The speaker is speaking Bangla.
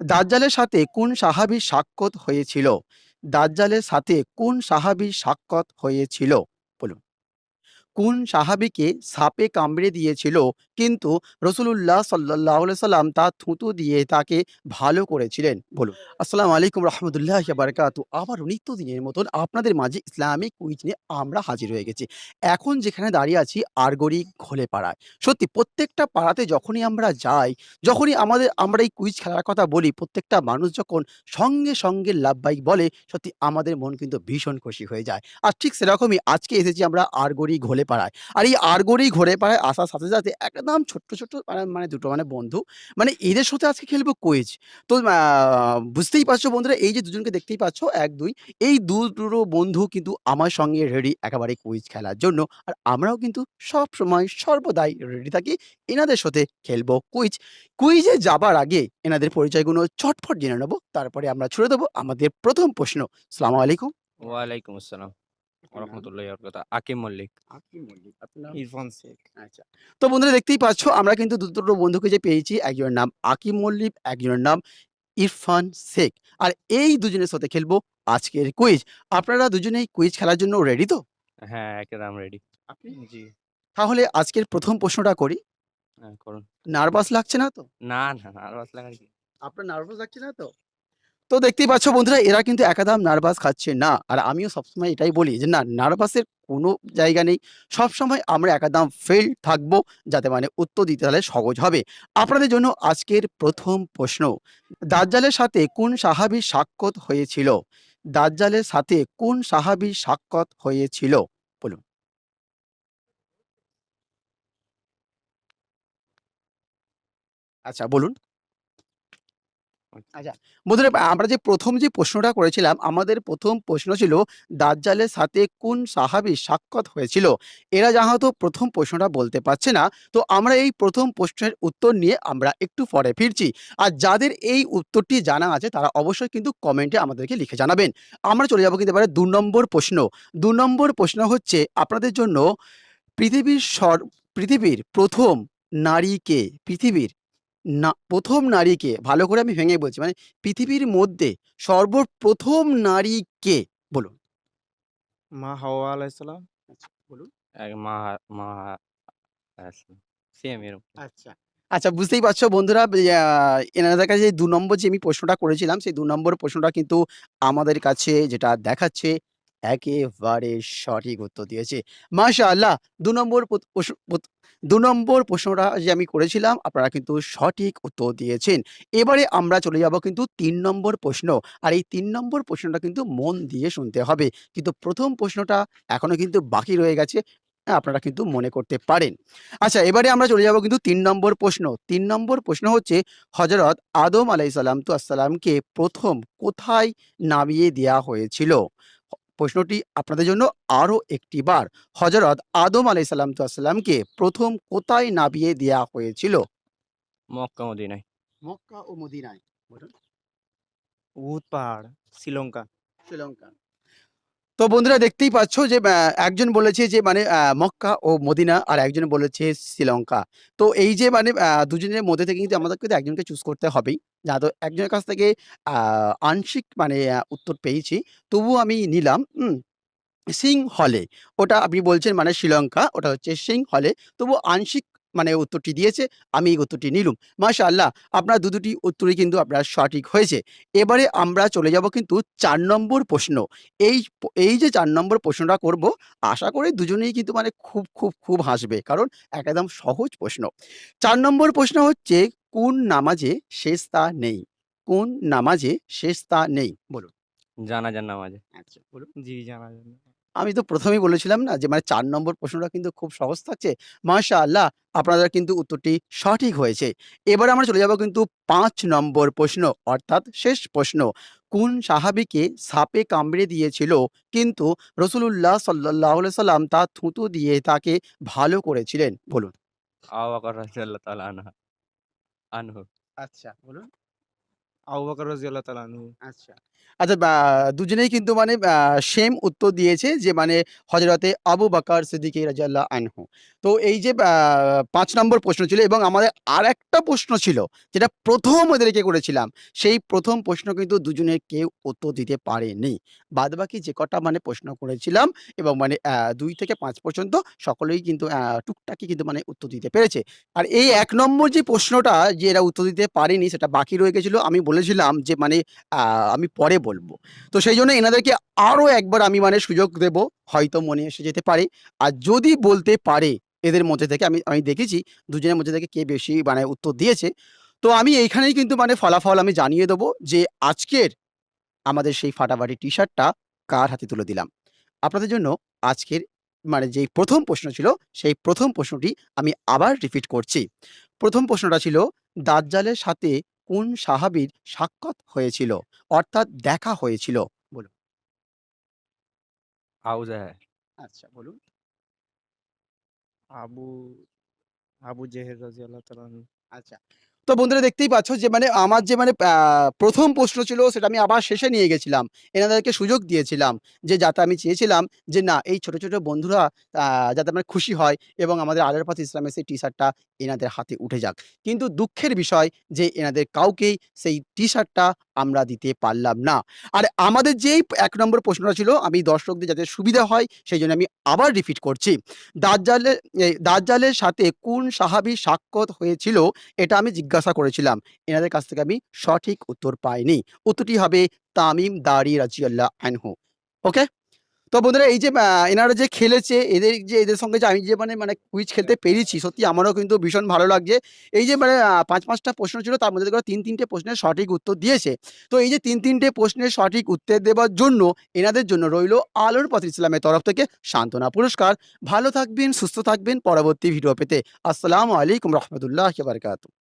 দাজ্জালের সাথে কোন সাহাবীর সাক্ষাৎ হয়েছিল? দাজ্জালের সাথে কোন সাহাবীর সাক্ষাৎ হয়েছিল? কোন সাহাবীকে সাপে কামড়ে দিয়েছিল কিন্তু রাসূলুল্লাহ আলাইহি সাল্লাম তার থুতু দিয়ে তাকে ভালো করেছিলেন? বলুন। আসসালামু আলাইকুম রাহমাতুল্লাহি ওয়া বারাকাতুহু। আবারও নিত্যদিনের মতন আপনাদের মাঝে ইসলামিক কুইজ নিয়ে আমরা হাজির হয়ে গেছি। এখন যেখানে দাঁড়িয়ে আছি আরগড়ি ঘোলেপাড়ায়। সত্যি প্রত্যেকটা পাড়াতে যখনই আমরা যাই, যখনই আমাদের আমরা এই কুইজ খেলার কথা বলি, প্রত্যেকটা মানুষ যখন সঙ্গে, সঙ্গে লাব্বাইক বলে, সত্যি আমাদের মন কিন্তু ভীষণ খুশি হয়ে যায়। আর ঠিক সেরকমই আজকে এসেছি আমরা আরগড়ি ঘোলেপাড়ায়। আর এই আরগড়ি ঘোলেপাড়ায় আসার সাথে, সাথে একদম ছোট্ট, ছোট্ট মানে দুটো মানে বন্ধু, মানে এদের সাথে আজকে খেলব কুইজ। তো বুঝতেই পারছ বন্ধুরা এই যে দুজনকে দেখতেই পাচ্ছ ১, ২ এই দু দুটো বন্ধু কিন্তু আমার সঙ্গে রেডি একেবারে কুইজ খেলার জন্য। আর আমরাও কিন্তু সবসময় সর্বদাই রেডি থাকি এনাদের সাথে খেলব কুইজ। কুইজে যাবার আগে এনাদের পরিচয়গুলো চটপট জেনে নেব তারপরে আমরা ছুড়ে দেবো আমাদের প্রথম প্রশ্ন। আসসালামু আলাইকুম। ওয়ালাইকুম আসসালাম আপনার নাম? রহমতুল্লাহি ওয়া আকিম মল্লিক আকিম মল্লিক। আপনার ইরফান শেখ। আচ্ছা। তো বন্ধুরা দেখতেই পাচ্ছ আমরা কিন্তু দুটো বন্ধুকে যে পেয়েছি একজনের নাম আকিম মল্লিক, একজনের নাম ইরফান শেখ। আর এই দুজনের সাথে খেলব আজকের কুইজ। আপনারা দুজনেই কুইজ খেলার জন্য রেডি তো? হ্যাঁ, একদম রেডি। আপনি? জি। তাহলে আজকের ১ম প্রশ্নটা করি। হ্যাঁ, করুন। নার্ভাস লাগছে না তো? না, না, নার্ভাস লাগার কি? আপনার নার্ভাস লাগছে না তো? তো দেখতেই পাচ্ছ বন্ধুরা, এরা কিন্তু একদম নার্ভাস খাচ্ছে না। আর আমিও সবসময় এটাই বলি যে, না, নার্ভাসের কোনো জায়গা নেই। সবসময় আমরা একদম ফিল থাকব, যাতে মানে উত্তর দিতে তাহলে সহজ হবে। আপনাদের জন্য আজকের প্রথম প্রশ্ন। দাজ্জালের সাথে কোন সাহাবীর সাক্ষাৎ হয়েছিল? দাজ্জালের সাথে কোন সাহাবীর সাক্ষাৎ হয়েছিল? বলুন। আচ্ছা বলুন। আচ্ছা বন্ধুরা আমরা যে প্রথম যে প্রশ্নটা করেছিলাম আমাদের প্রথম প্রশ্ন ছিল দাজ্জালের সাথে কোন সাহাবীর সাক্ষাৎ হয়েছিল? এরা যেহেতু ১ম প্রশ্নটা বলতে পারছে না, তো আমরা এই প্রথম প্রশ্নের উত্তর নিয়ে আমরা একটু পরে ফিরছি। আর যাদের এই উত্তরটি জানা আছে তারা অবশ্যই কিন্তু কমেন্টে আমাদেরকে লিখে জানাবেন। আমরা চলে যাব কিন্তু এবারে ২ নম্বর প্রশ্ন। দু নম্বর প্রশ্ন হচ্ছে আপনাদের জন্য পৃথিবীর সর পৃথিবীর প্রথম নারী কে? পৃথিবীর না ১ম নারী কে? ভালো করে আমি ভেঙে বলছি। মানে পৃথিবীর মধ্যে সর্বপ্রথম নারী কে? বলুন। মা হাওয়া আলাইহিস সালাম। আচ্ছা বলুন। মা মা আচ্ছা, সেম এরকম। আচ্ছা। আচ্ছা বুঝতেই পারছ বন্ধুরা এনাদের কাছে দু নম্বর যে আমি প্রশ্নটা করেছিলাম সেই দু নম্বর প্রশ্নটা কিন্তু আমাদের কাছে যেটা দেখাচ্ছে একেবারে সঠিক উত্তর দিয়েছে। মাশাআল্লাহ দু নম্বর ২ নম্বর প্রশ্নটা যে আমি করেছিলাম আপনারা কিন্তু সঠিক উত্তর দিয়েছেন। এবারে আমরা চলে যাব কিন্তু তিন নম্বর প্রশ্ন। আর এই তিন নম্বর প্রশ্নটা কিন্তু মন দিয়ে শুনতে হবে। কিন্তু প্রথম প্রশ্নটা এখনও কিন্তু বাকি রয়ে গেছে। হ্যাঁ, আপনারা কিন্তু মনে করতে পারেন। আচ্ছা এবারে আমরা চলে যাব কিন্তু তিন নম্বর প্রশ্ন। তিন নম্বর প্রশ্ন হচ্ছে হযরত আদম আলাইহিস সালাতু ওয়াসসালামকে ১ম কোথায় নামিয়ে দেয়া হয়েছিল? প্রশ্নটি আপনাদের জন্য আরও একটি বার। হজরত আদম আলাই ওয়াসসালামকে ১ম কোথায় নাবিয়ে দেয়া হয়েছিল? মক্কা মদিনায়। মক্কা ও মদিনায়। উহুদ পাহাড়, শ্রীলঙ্কা। শ্রীলঙ্কা। তো বন্ধুরা দেখতেই পাচ্ছ যে একজন বলেছে যে মানে মক্কা ও মদিনা আর একজন বলেছে শ্রীলঙ্কা। তো এই যে মানে দুজনের মধ্যে থেকে কিন্তু আমাদের কিন্তু একজনকে চুজ করতে হবেই। যা তো একজনের কাছ থেকে আংশিক মানে উত্তর পেয়েছি। তবু আমি নিলাম উম সিংহলে। ওটা আপনি বলছেন মানে শ্রীলঙ্কা, ওটা হচ্ছে সিং হলে তবু আংশিক মানে উত্তরটি দিয়েছে, আমি এই উত্তরটি নিলুম। মাশাআল্লাহ আপনার দু দুটি উত্তরই কিন্তু আপনার সঠিক হয়েছে। এবারে আমরা চলে যাব কিন্তু চার নম্বর প্রশ্ন। এই এই যে চার নম্বর প্রশ্নটা করব, আশা করি দুজনেই কিন্তু মানে খুব, খুব, খুব হাসবে। কারণ একদম সহজ প্রশ্ন। চার নম্বর প্রশ্ন হচ্ছে কোন নামাজে শেষ তা নেই? কোন নামাজে শেষ তা নেই? বলুন। জানাজার নামাজে। আচ্ছা বলুন। জি, জানা যায় না। আমি তো প্রথমেই বলেছিলাম না যে মানে চার নম্বর প্রশ্নটা কিন্তু খুব সহজ থাকছে। মাশাআল্লাহ আপনাদের কিন্তু উত্তরটি সঠিক হয়েছে। এবার আমরা চলে যাব কিন্তু পাঁচ নম্বর প্রশ্ন অর্থাৎ শেষ প্রশ্ন। কোন সাহাবীকে সাপে কামড়ে দিয়েছিল কিন্তু রাসূলুল্লাহ সাল্লাল্লাহু আলাইহি সাল্লাম তার থুতু দিয়ে তাকে ভালো করেছিলেন? বলুন। আনহু। আচ্ছা বলুন। আবু। আচ্ছা। আচ্ছা দুজনেই কিন্তু মানে সেম উত্তর দিয়েছে যে মানে হযরতে আবু বকর সিদ্দিকী রাদিয়াল্লাহু আনহু। তো এই যে ৫ নম্বর প্রশ্ন ছিল এবং আমাদের আরেকটা প্রশ্ন ছিল, যেটা ১ম ওদেরকে করেছিলাম। সেই ১ম প্রশ্ন কিন্তু দুজনের কেউ উত্তর দিতে পারেনি। বাদবাকি যে কটা মানে প্রশ্ন করেছিলাম এবং মানে ২ থেকে ৫ পর্যন্ত সকলেই কিন্তু টুকটাকি কিন্তু মানে উত্তর দিতে পেরেছে। আর এই ১ নম্বর যে প্রশ্নটা যে এরা উত্তর দিতে পারেনি, সেটা বাকি রয়ে গেছিল। আমি বলেছিলাম যে মানে আমি পরে বলব তো সেই জন্য এনাদেরকে আরও একবার আমি মানে সুযোগ দেব। হয়তো মনে এসে যেতে পারে। আর যদি বলতে পারে এদের মধ্যে থেকে, আমি আমি দেখেছি দুজনের মধ্যে থেকে কে বেশি মানে উত্তর দিয়েছে। তো আমি এইখানেই কিন্তু মানে ফলাফল আমি জানিয়ে দেব যে আজকের আমাদের সেই ফাটাফাটি টি-শার্টটা কার হাতে তুলে দিলাম। আপনাদের জন্য আজকের মানে যেই প্রথম প্রশ্ন ছিল, সেই প্রথম প্রশ্নটি আমি আবার রিপিট করছি। প্রথম প্রশ্নটা ছিল, দাজ্জালের সাথে কোন সাহাবির সাক্ষাৎ হয়েছিল? অর্থাৎ দেখা হয়েছিল? বলুন। আউজা। আচ্ছা বলুন। আবু আবু জেহের রাদিয়াল্লাহু তাআলা আনহু। আচ্ছা। তো বন্ধুরা দেখতেই পাচ্ছ যে মানে আমার যে মানে প্রথম প্রশ্ন ছিল সেটা আমি আবার শেষে নিয়ে গেছিলাম। এনাদেরকে সুযোগ দিয়েছিলাম যে যাতে আমি চেয়েছিলাম যে না এই ছোট, ছোট বন্ধুরা যাতে মানে খুশি হয় এবং আমাদের আলের পাথ ইসলামের সেই টি-শার্টটা এনাদের হাতে উঠে যাক। কিন্তু দুঃখের বিষয় যে এনাদের কাউকেই সেই টি-শার্টটা আমরা দিতে পারলাম না। আর আমাদের যেই এক নম্বর প্রশ্নটা ছিল, আমি দর্শকদের যাতে সুবিধা হয়, সেই জন্য আমি আবার রিপিট করছি। দাজ্জালে দাজ্জালের সাথে কোন সাহাবি সাক্ষাৎ হয়েছিল, এটা আমি জিজ্ঞাসা করেছিলাম। এনাদের কাছ থেকে আমি সঠিক উত্তর পাইনি। উত্তরটি হবে তামিম দারি রাজিউল্লাহ আনহু। ওকে? তো বন্ধুরা এই যে এনারা যে খেলেছে এদের যে এদের সঙ্গে যে আমি যে মানে মানে কুইজ খেলতে পেরেছি সত্যি আমারও কিন্তু ভীষণ ভালো লাগছে। এই যে মানে পাঁচ ৫-৫ প্রশ্ন ছিল তার মধ্যে ওরা ৩-৩ প্রশ্নের সঠিক উত্তর দিয়েছে। তো এই যে তিন তিনটে প্রশ্নের সঠিক উত্তর দেওয়ার জন্য এনাদের জন্য রইল আলোর পথ ইসলামের তরফ থেকে সান্ত্বনা পুরস্কার। ভালো থাকবেন, সুস্থ থাকবেন পরবর্তী ভিডিও পেতে। আসসালামু আলাইকুম রহমতুল্লাহি ওয়া বারাকাতুহু।